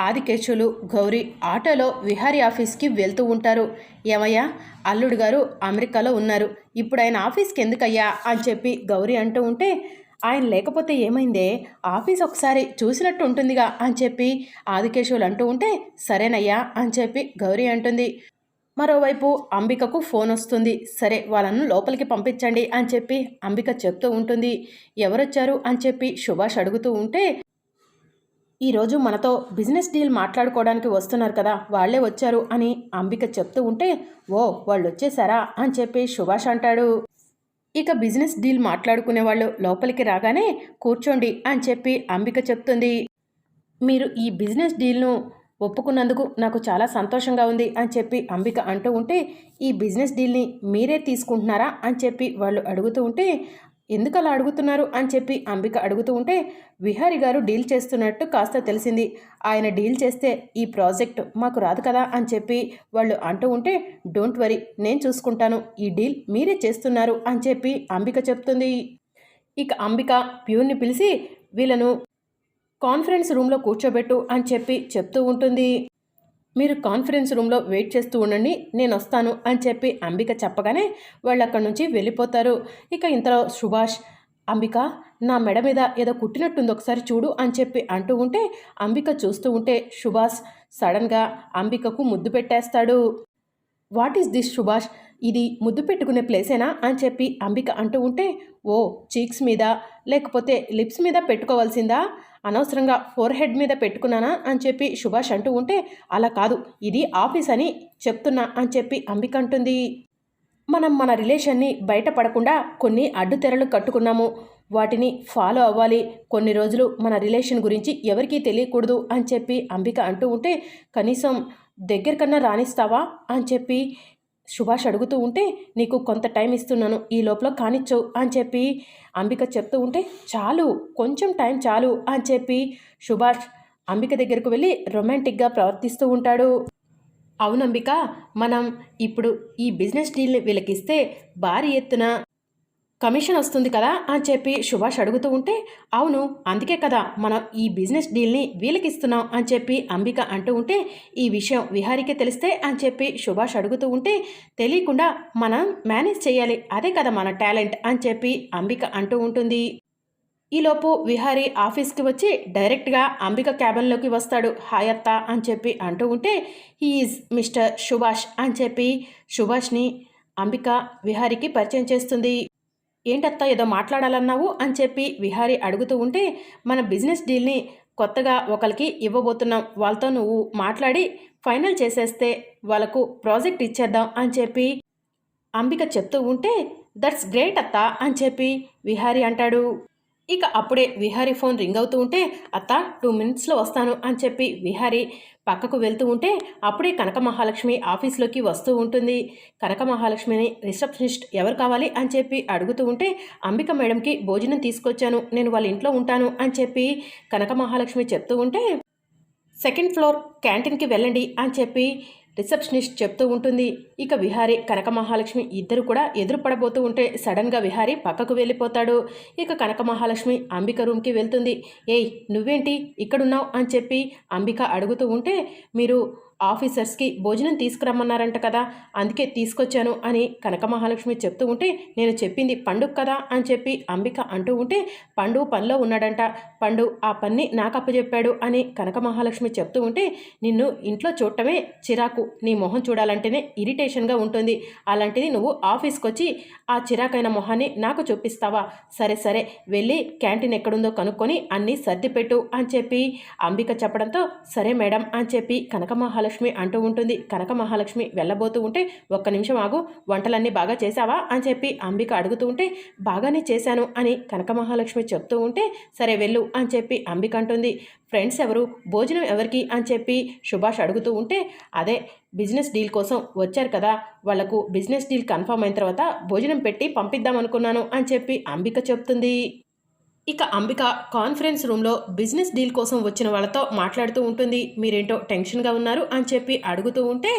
ఆదికేశులు గౌరీ ఆటోలో విహారీ ఆఫీస్కి వెళ్తూ ఉంటారు. ఏమయ్యా? అల్లుడు గారు అమెరికాలో ఉన్నారు. ఇప్పుడు ఆయన ఆఫీస్కి ఎందుకయ్యా? అని చెప్పి గౌరీ అంటూ ఉంటే ఆయన లేకపోతే ఏమైందే? ఆఫీస్ ఒకసారి చూసినట్టు ఉంటుందిగా అని చెప్పి ఆదికేశవులు అంటూ ఉంటే సరేనయ్యా అని చెప్పి గౌరీ అంటుంది. మరోవైపు అంబికకు ఫోన్ వస్తుంది. సరే వాళ్ళను లోపలికి పంపించండి అని చెప్పి అంబిక చెప్తూ ఉంటుంది. ఎవరొచ్చారు అని చెప్పి సుభాష్ అడుగుతూ ఉంటే ఈరోజు మనతో బిజినెస్ డీల్ మాట్లాడుకోవడానికి వస్తున్నారు కదా వాళ్ళే వచ్చారు అని అంబిక చెప్తూ ఉంటే ఓ వాళ్ళు వచ్చేసారా అని చెప్పి సుభాష్ అంటాడు. ఇక బిజినెస్ డీల్ మాట్లాడుకునే వాళ్ళు లోపలికి రాగానే కూర్చోండి అని చెప్పి అంబిక చెప్తుంది. మీరు ఈ బిజినెస్ డీల్ను ఒప్పుకున్నందుకు నాకు చాలా సంతోషంగా ఉంది అని చెప్పి అంబిక అంటూ ఉంటే ఈ బిజినెస్ డీల్ని మీరే తీసుకుంటున్నారా అని చెప్పి వాళ్ళు అడుగుతూ ఉంటే ఎందుకు అలా అడుగుతున్నారు అని చెప్పి అంబిక అడుగుతూ ఉంటే విహారి గారు డీల్ చేస్తున్నట్టు కాస్త తెలిసింది. ఆయన డీల్ చేస్తే ఈ ప్రాజెక్ట్ మాకు రాదు కదా అని చెప్పి వాళ్ళు అంటూ ఉంటే డోంట్ వరీ నేను చూసుకుంటాను. ఈ డీల్ మీరే చేస్తున్నారు అని చెప్పి అంబిక చెప్తుంది. ఇక అంబిక ప్యూర్ని పిలిచి వీళ్ళను కాన్ఫరెన్స్ రూమ్లో కూర్చోబెట్టు అని చెప్పి చెప్తూ ఉంటుంది. మీరు కాన్ఫరెన్స్ రూమ్లో వెయిట్ చేస్తూ ఉండండి నేను వస్తాను అని చెప్పి అంబిక చెప్పగానే వాళ్ళు అక్కడి నుంచి వెళ్ళిపోతారు. ఇక ఇంతలో సుభాష్ అంబిక నా మెడ మీద ఏదో కుట్టినట్టుంది ఒకసారి చూడు అని చెప్పి అంటూ ఉంటే అంబిక చూస్తూ ఉంటే సుభాష్ సడన్గా అంబికకు ముద్దు పెట్టేస్తాడు. What is this Subhash? ఇది ముద్దు పెట్టుకునే ప్లేసేనా అని చెప్పి అంబిక అంటూ ఉంటే ఓ చీక్స్ మీద లేకపోతే లిప్స్ మీద పెట్టుకోవాల్సిందా? అనవసరంగా ఫోర్ హెడ్ మీద పెట్టుకున్నానా అని చెప్పి సుభాష్ అంటూ ఉంటే అలా కాదు. ఇది ఆఫీస్ అని చెప్తున్నా అని చెప్పి అంబిక అంటుంది. మనం మన రిలేషన్ని బయటపడకుండా కొన్ని అడ్డుతెరలు కట్టుకున్నాము. వాటిని ఫాలో అవ్వాలి. కొన్ని రోజులు మన రిలేషన్ గురించి ఎవరికీ తెలియకూడదు అని చెప్పి అంబిక అంటూ ఉంటే కనీసం దగ్గరకన్నా రాణిస్తావా? అని చెప్పి సుభాష్ అడుగుతూ ఉంటే నీకు కొంత టైం ఇస్తున్నాను ఈ లోపల కానిచ్చవు అని చెప్పి అంబిక చెప్తూ ఉంటే చాలు కొంచెం టైం చాలు అని చెప్పి సుభాష్ అంబిక దగ్గరకు వెళ్ళి రొమాంటిక్గా ప్రవర్తిస్తూ ఉంటాడు. అవునంబిక మనం ఇప్పుడు ఈ బిజినెస్ డీల్ని వీళ్ళకిస్తే భారీ ఎత్తున కమిషన్ వస్తుంది కదా అని చెప్పి సుభాష్ అడుగుతూ ఉంటే అవును అందుకే కదా మనం ఈ బిజినెస్ డీల్ని వీళ్ళకి ఇస్తున్నాం అని చెప్పి అంబిక అంటూ ఉంటే ఈ విషయం విహారీకే తెలిస్తే అని చెప్పి సుభాష్ అడుగుతూ ఉంటే తెలియకుండా మనం మేనేజ్ చేయాలి అదే కదా మన టాలెంట్ అని చెప్పి అంబిక అంటూ ఉంటుంది. ఈలోపు విహారీ ఆఫీస్కి వచ్చి డైరెక్ట్గా అంబిక క్యాబిన్లోకి వస్తాడు హాయత్త అని చెప్పి అంటూ ఉంటే హీఈస్ మిస్టర్ సుభాష్ అని చెప్పి సుభాష్ని అంబిక విహారీకి పరిచయం చేస్తుంది. ఏంటత్తా ఏదో మాట్లాడాలన్నావు అని చెప్పి విహారీ అడుగుతూ ఉంటే మన బిజినెస్ డీల్ని కొత్తగా ఒకరికి ఇవ్వబోతున్నాం. వాళ్ళతో నువ్వు మాట్లాడి ఫైనల్ చేసేస్తే వాళ్ళకు ప్రాజెక్ట్ ఇచ్చేద్దాం అని చెప్పి అంబిక చెప్తూ ఉంటే దట్స్ గ్రేట్ అత్త అని చెప్పి విహారీ అంటాడు. ఇక అప్పుడే విహారీ ఫోన్ రింగ్ అవుతూ ఉంటే అత్త టూ మినిట్స్లో వస్తాను అని చెప్పి విహారీ పక్కకు వెళ్తూ ఉంటే అప్పుడే కనక మహాలక్ష్మి ఆఫీస్లోకి వస్తూ ఉంటుంది. కనక మహాలక్ష్మిని రిసెప్షనిస్ట్ ఎవరు కావాలి అని చెప్పి అడుగుతూ ఉంటే అంబిక మేడంకి భోజనం తీసుకొచ్చాను నేను వాళ్ళ ఇంట్లో ఉంటాను అని చెప్పి కనక మహాలక్ష్మి చెప్తూ ఉంటే సెకండ్ ఫ్లోర్ క్యాంటీన్కి వెళ్ళండి అని చెప్పి రిసెప్షనిస్ట్ చెప్తూ ఉంటుంది. ఇక విహారి కనక మహాలక్ష్మి ఇద్దరు కూడా ఎదురు పడబోతూ ఉంటే సడన్గా విహారి పక్కకు వెళ్ళిపోతాడు. ఇక కనక మహాలక్ష్మి అంబిక రూమ్కి వెళ్తుంది. ఏయ్ నువ్వేంటి ఇక్కడున్నావు? అని చెప్పి అంబిక అడుగుతూ ఉంటే మీరు ఆఫీసర్స్కి భోజనం తీసుకురమ్మన్నారంట కదా అందుకే తీసుకొచ్చాను అని కనక మహాలక్ష్మి చెప్తూ ఉంటే నేను చెప్పింది పండుగ కదా అని చెప్పి అంబిక అంటూ ఉంటే పండు పనిలో ఉన్నాడంట. పండు ఆ పన్ని నాకు అప్పచెప్పాడు అని కనక మహాలక్ష్మి చెప్తూ ఉంటే నిన్ను ఇంట్లో చూడటమే చిరాకు. నీ మొహం చూడాలంటేనే ఇరిటేషన్గా ఉంటుంది. అలాంటిది నువ్వు ఆఫీస్కి వచ్చి ఆ చిరాకైన మొహాన్ని నాకు చూపిస్తావా? సరే సరే వెళ్ళి క్యాంటీన్ ఎక్కడుందో కనుక్కొని అన్నీ సర్దిపెట్టు అని చెప్పి అంబిక చెప్పడంతో సరే మేడం అని చెప్పి కనక మహాలక్ష్మి అంటూ ఉంటుంది. కనక మహాలక్ష్మి వెళ్ళబోతూ ఉంటే ఒక్క నిమిషం ఆగు వంటలన్నీ బాగా చేశావా? అని చెప్పి అంబిక అడుగుతూ ఉంటే బాగానే చేశాను అని కనక మహాలక్ష్మి చెప్తూ ఉంటే సరే వెళ్ళు అని చెప్పి అంబిక అంటుంది. ఫ్రెండ్స్ ఎవరు? భోజనం ఎవరికి? అని చెప్పి సుభాష్ అడుగుతూ ఉంటే అదే బిజినెస్ డీల్ కోసం వచ్చారు కదా వాళ్ళకు బిజినెస్ డీల్ కన్ఫర్మ్ అయిన తర్వాత భోజనం పెట్టి పంపిద్దాం అనుకున్నాను అని చెప్పి అంబిక చెప్తుంది. ఇక అంబిక కాన్ఫరెన్స్ రూమ్లో బిజినెస్ డీల్ కోసం వచ్చిన వాళ్ళతో మాట్లాడుతూ ఉంటుంది. మీరేంటో టెన్షన్గా ఉన్నారు అని చెప్పి అడుగుతూ ఉంటే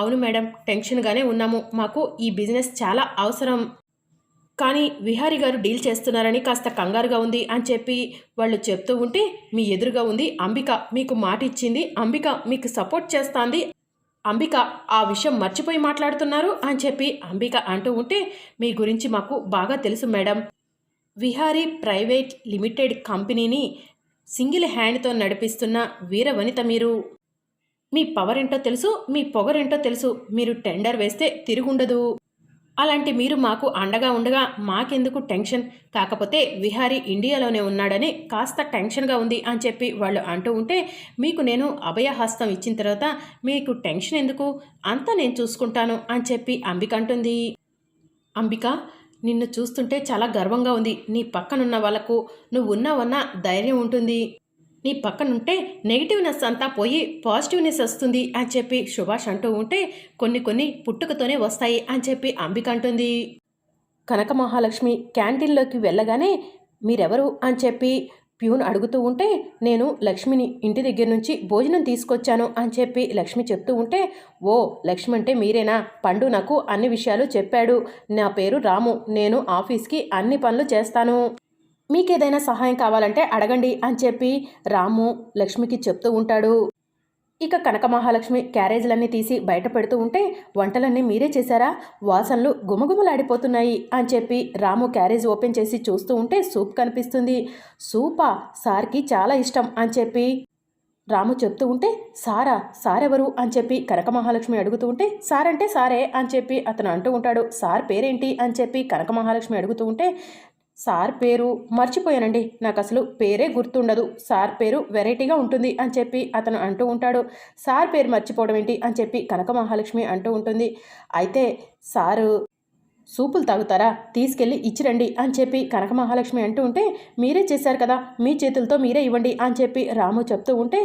అవును మేడం టెన్షన్గానే ఉన్నాము. మాకు ఈ బిజినెస్ చాలా అవసరం. కానీ విహారి గారు డీల్ చేస్తున్నారని కాస్త కంగారుగా ఉంది అని చెప్పి వాళ్ళు చెప్తూ ఉంటే మీ ఎదురుగా ఉంది అంబిక. మీకు మాట ఇచ్చింది అంబిక. మీకు సపోర్ట్ చేస్తాంది అంబిక. ఆ విషయం మర్చిపోయి మాట్లాడుతున్నారు అని చెప్పి అంబిక అంటూ ఉంటే మీ గురించి మాకు బాగా తెలుసు మేడం. విహారీ ప్రైవేట్ లిమిటెడ్ కంపెనీని సింగిల్ హ్యాండ్తో నడిపిస్తున్న వీర వనిత మీరు. మీ పవర్ ఏంటో తెలుసు మీ పొగరేంటో తెలుసు మీరు టెండర్ వేస్తే తిరుగుండదు. అలాంటి మీరు మాకు అండగా ఉండగా మాకెందుకు టెన్షన్? కాకపోతే విహారీ ఇండియాలోనే ఉన్నాడని కాస్త టెన్షన్గా ఉంది అని చెప్పి వాళ్ళు అంటూ ఉంటే మీకు నేను అభయహస్తం ఇచ్చిన తర్వాత మీకు టెన్షన్ ఎందుకు? అంతా నేను చూసుకుంటాను అని చెప్పి అంబిక అంటుంది. అంబిక నిన్ను చూస్తుంటే చాలా గర్వంగా ఉంది. నీ పక్కనున్న వాళ్ళకు నువ్వు ఉన్నావన్న ధైర్యం ఉంటుంది. నీ పక్కనుంటే నెగిటివ్నెస్ అంతా పోయి పాజిటివ్నెస్ వస్తుంది అని చెప్పి సుభాష్ అంటూ ఉంటే కొన్ని కొన్ని పుట్టుకతోనే వస్తాయి అని చెప్పి అంబిక అంటుంది. కనక మహాలక్ష్మి క్యాంటీన్లోకి వెళ్ళగానే మీరెవరు? అని చెప్పి ప్యూన్ అడుగుతూ ఉంటే నేను లక్ష్మిని ఇంటి దగ్గర నుంచి భోజనం తీసుకొచ్చాను అని చెప్పి లక్ష్మి చెప్తూ ఉంటే ఓ లక్ష్మి అంటే మీరేనా? పండు నాకు అన్ని విషయాలు చెప్పాడు. నా పేరు రాము. నేను ఆఫీస్కి అన్ని పనులు చేస్తాను. మీకేదైనా సహాయం కావాలంటే అడగండి అని చెప్పి రాము లక్ష్మికి చెప్తూ ఉంటాడు. ఇక కనక మహాలక్ష్మి క్యారేజ్లన్నీ తీసి బయట పెడుతూ ఉంటే వంటలన్నీ మీరే చేశారా? వాసనలు గుమగుమలాడిపోతున్నాయి అని చెప్పి రాము క్యారేజ్ ఓపెన్ చేసి చూస్తూ ఉంటే సూప్ కనిపిస్తుంది. సూపా సార్కి చాలా ఇష్టం అని చెప్పి రాము చెప్తూ ఉంటే సారా సారెవరు? అని చెప్పి కనక మహాలక్ష్మి అడుగుతూ ఉంటే సార్ అంటే సారే అని చెప్పి అతను అంటూ ఉంటాడు. సార్ పేరేంటి? అని చెప్పి కనక మహాలక్ష్మి అడుగుతూ ఉంటే సార్ పేరు మర్చిపోయానండి. నాకు అసలు పేరే గుర్తుండదు. సార్ పేరు వెరైటీగా ఉంటుంది అని చెప్పి అతను అంటూ ఉంటాడు. సార్ పేరు మర్చిపోవడం ఏంటి అని చెప్పి కనక మహాలక్ష్మి అంటూ ఉంటుంది. అయితే సారు సూపులు తాగుతారా? తీసుకెళ్ళి ఇచ్చిరండి అని చెప్పి కనక మహాలక్ష్మి అంటూ ఉంటే మీరే చేశారు కదా మీ చేతులతో మీరే ఇవ్వండి అని చెప్పి రాము చెప్తూ ఉంటే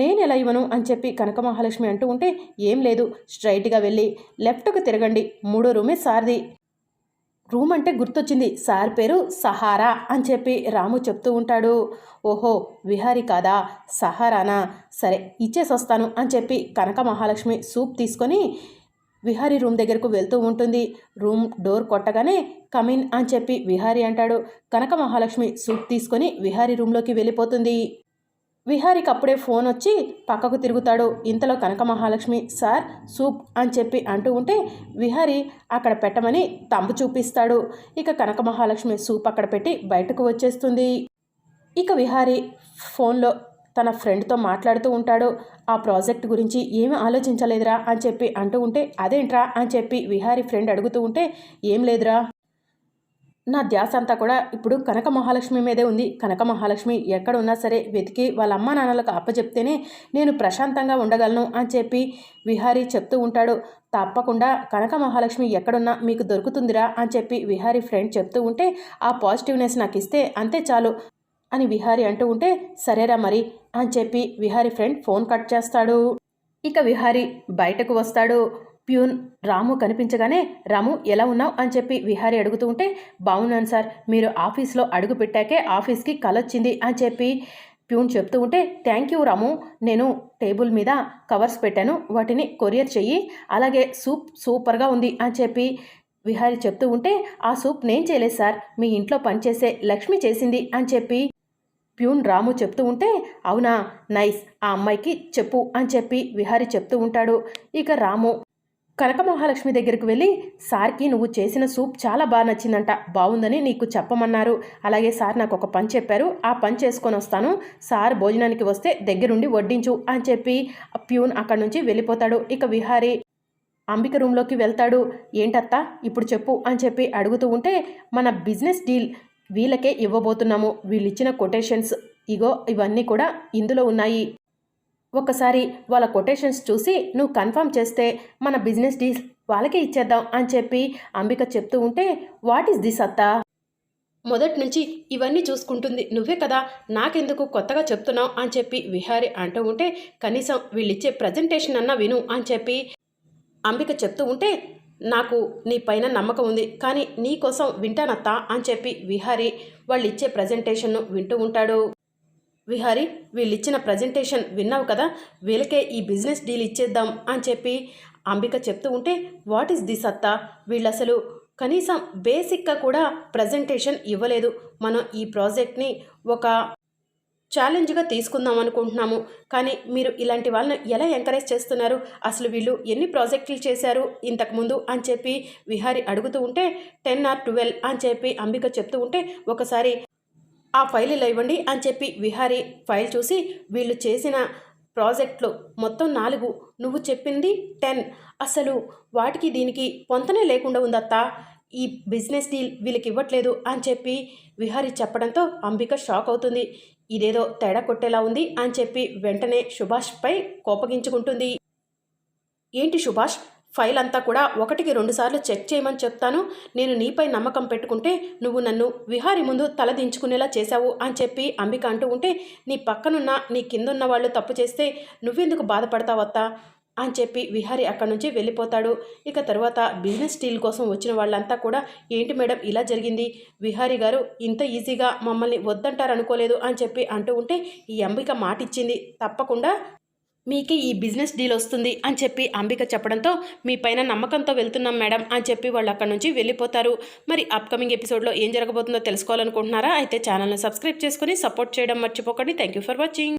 నేను ఎలా ఇవ్వను అని చెప్పి కనక మహాలక్ష్మి అంటూ ఉంటే ఏం లేదు స్ట్రైట్గా వెళ్ళి లెఫ్ట్కు తిరగండి. మూడో రూమే సార్ది. రూమ్ అంటే గుర్తొచ్చింది. సార్ పేరు సహారా అని చెప్పి రాము చెప్తూ ఉంటాడు. ఓహో విహారి కాదా? సహారానా? సరే ఇచ్చేసి వస్తాను అని చెప్పి కనక మహాలక్ష్మి సూప్ తీసుకొని విహారీ రూమ్ దగ్గరకు వెళ్తూ ఉంటుంది. రూమ్ డోర్ కొట్టగానే కమిన్ అని చెప్పి విహారీ అంటాడు. కనక మహాలక్ష్మి సూప్ తీసుకొని విహారీ రూమ్లోకి వెళ్ళిపోతుంది. విహారికి అప్పుడే ఫోన్ వచ్చి పక్కకు తిరుగుతాడు. ఇంతలో కనక మహాలక్ష్మి సార్ సూప్ అని చెప్పి అంటూ ఉంటే విహారి అక్కడ పెట్టమని తంబు చూపిస్తాడు. ఇక కనక మహాలక్ష్మి సూప్ అక్కడ పెట్టి బయటకు వచ్చేస్తుంది. ఇక విహారి ఫోన్లో తన ఫ్రెండ్తో మాట్లాడుతూ ఉంటాడు. ఆ ప్రాజెక్ట్ గురించి ఏమీ ఆలోచించలేదురా అని చెప్పి అంటూ ఉంటే అదేంట్రా అని చెప్పి విహారీ ఫ్రెండ్ అడుగుతూ ఉంటే ఏం లేదురా. నా ధ్యాస అంతా కూడా ఇప్పుడు కనక మహాలక్ష్మి మీదే ఉంది. కనక మహాలక్ష్మి ఎక్కడ ఉన్నా సరే వెతికి వాళ్ళ అమ్మ నాన్నలకు అప్పచెప్తేనే నేను ప్రశాంతంగా ఉండగలను అని చెప్పి విహారీ చెప్తూ ఉంటాడు. తప్పకుండా కనక మహాలక్ష్మి ఎక్కడున్నా మీకు దొరుకుతుందిరా అని చెప్పి విహారీ ఫ్రెండ్ చెప్తూ ఉంటే ఆ పాజిటివ్నెస్ నాకు ఇస్తే అంతే చాలు అని విహారీ అంటూ ఉంటే సరేరా మరి అని చెప్పి విహారీ ఫ్రెండ్ ఫోన్ కట్ చేస్తాడు. ఇక విహారీ బయటకు వస్తాడు. ప్యూన్ రాము కనిపించగానే రాము ఎలా ఉన్నావు? అని చెప్పి విహారీ అడుగుతూ ఉంటే బాగున్నాను సార్. మీరు ఆఫీస్లో అడుగు పెట్టాకే ఆఫీస్కి కలొచ్చింది అని చెప్పి ప్యూన్ చెప్తూ ఉంటే థ్యాంక్ యూ రాము. నేను టేబుల్ మీద కవర్స్ పెట్టాను. వాటిని కొరియర్ చెయ్యి. అలాగే సూప్ సూపర్గా ఉంది అని చెప్పి విహారీ చెప్తూ ఉంటే ఆ సూప్ నేను చేయలేదు సార్. మీ ఇంట్లో పనిచేసే లక్ష్మి చేసింది అని చెప్పి ప్యూన్ రాము చెప్తూ ఉంటే అవునా? నైస్. ఆ అమ్మాయికి చెప్పు అని చెప్పి విహారీ చెప్తూ ఉంటాడు. ఇక రాము కనక మహాలక్ష్మి దగ్గరికి వెళ్ళి సార్కి నువ్వు చేసిన సూప్ చాలా బాగా నచ్చిందంట బాగుందని నీకు చెప్పమన్నారు. అలాగే సార్ నాకు ఒక పని చెప్పారు ఆ పని చేసుకొని వస్తాను. సార్ భోజనానికి వస్తే దగ్గరుండి వడ్డించు అని చెప్పి ప్యూన్ అక్కడి నుంచి వెళ్ళిపోతాడు. ఇక విహారి అంబిక రూమ్లోకి వెళ్తాడు. ఏంటత్తా ఇప్పుడు చెప్పు అని చెప్పి అడుగుతూ ఉంటే మన బిజినెస్ డీల్ వీళ్ళకే ఇవ్వబోతున్నాము. వీళ్ళు ఇచ్చిన కొటేషన్స్ ఇగో ఇవన్నీ కూడా ఇందులో ఉన్నాయి. ఒకసారి వాళ్ళ కొటేషన్స్ చూసి నువ్వు కన్ఫర్మ్ చేస్తే మన బిజినెస్ డీల్స్ వాళ్ళకే ఇచ్చేద్దాం అని చెప్పి అంబిక చెప్తూ ఉంటే వాట్ ఈస్ దిస్ అత్తా? మొదటి నుంచి ఇవన్నీ చూసుకుంటుంది. నువ్వే కదా నాకెందుకు కొత్తగా చెప్తున్నావు? అని చెప్పి విహారి అంటూ ఉంటే కనీసం వీళ్ళిచ్చే ప్రజెంటేషన్ అన్నా విను అని చెప్పి అంబిక చెప్తూ ఉంటే నాకు నీ పైన నమ్మకం ఉంది కానీ నీ కోసం వింటానత్తా అని చెప్పి విహారి వాళ్ళు ఇచ్చే ప్రజెంటేషన్ను వింటూ ఉంటాడు. విహారి వీళ్ళిచ్చిన ప్రజెంటేషన్ విన్నావు కదా వీళ్ళకే ఈ బిజినెస్ డీల్ ఇచ్చేద్దాం అని చెప్పి అంబిక చెప్తూ ఉంటే వాట్ ఈస్ దిస్ అత్త వీళ్ళసలు కనీసం బేసిక్గా కూడా ప్రజెంటేషన్ ఇవ్వలేదు. మనం ఈ ప్రాజెక్ట్ని ఒక ఛాలెంజ్గా తీసుకుందాం అనుకుంటున్నాము. కానీ మీరు ఇలాంటి వాళ్ళని ఎలా ఎంకరేజ్ చేస్తున్నారు? అసలు వీళ్ళు ఎన్ని ప్రాజెక్టులు చేశారు ఇంతకుముందు? అని చెప్పి విహారి అడుగుతూ ఉంటే టెన్ ఆర్ ట్వెల్వ్ అని చెప్పి అంబిక చెప్తూ ఉంటే ఒకసారి ఆ ఫైల్ ఇలా ఇవ్వండి అని చెప్పి విహారి ఫైల్ చూసి వీళ్ళు చేసిన ప్రాజెక్టులు మొత్తం నాలుగు నువ్వు చెప్పింది టెన్. అసలు వాటికి దీనికి పొంతనే లేకుండా ఉందత్తా. ఈ బిజినెస్ డీల్ వీళ్ళకి ఇవ్వట్లేదు అని చెప్పి విహారి చెప్పడంతో అంబిక షాక్ అవుతుంది. ఇదేదో తేడా కొట్టేలా ఉంది అని చెప్పి వెంటనే సుభాష్పై కోపగించుకుంటుంది. ఏంటి సుభాష్? ఫైల్ అంతా కూడా ఒకటికి రెండుసార్లు చెక్ చేయమని చెప్తాను. నేను నీపై నమ్మకం పెట్టుకుంటే నువ్వు నన్ను విహారి ముందు తలదించుకునేలా చేశావు అని చెప్పి అంబిక అంటూ ఉంటే నీ పక్కనున్న నీ కిందున్న వాళ్ళు తప్పు చేస్తే నువ్వెందుకు బాధపడతావత్తా అని చెప్పి విహారి అక్కడి నుంచి వెళ్ళిపోతాడు. ఇక తర్వాత బిజినెస్ డీల్ కోసం వచ్చిన వాళ్ళంతా కూడా ఏంటి మేడం ఇలా జరిగింది? విహారి గారు ఇంత ఈజీగా మమ్మల్ని వద్దంటారనుకోలేదు అని చెప్పి అంటూ ఉంటే ఈ అంబిక మాట ఇచ్చింది తప్పకుండా మీకే ఈ బిజినెస్ డీల్ వస్తుంది అని చెప్పి అంబిక చెప్పడంతో మీ పైన నమ్మకంతో వెళ్తున్నాం మేడం అని చెప్పి వాళ్ళు అక్కడ నుంచి వెళ్ళిపోతారు. మరి అప్కమింగ్ ఎపిసోడ్లో ఏం జరగబోతుందో తెలుసుకోవాలనుకుంటున్నారా? అయితే ఛానల్ని సబ్స్క్రైబ్ చేసుకుని సపోర్ట్ చేయడం మర్చిపోకండి. Thank you for watching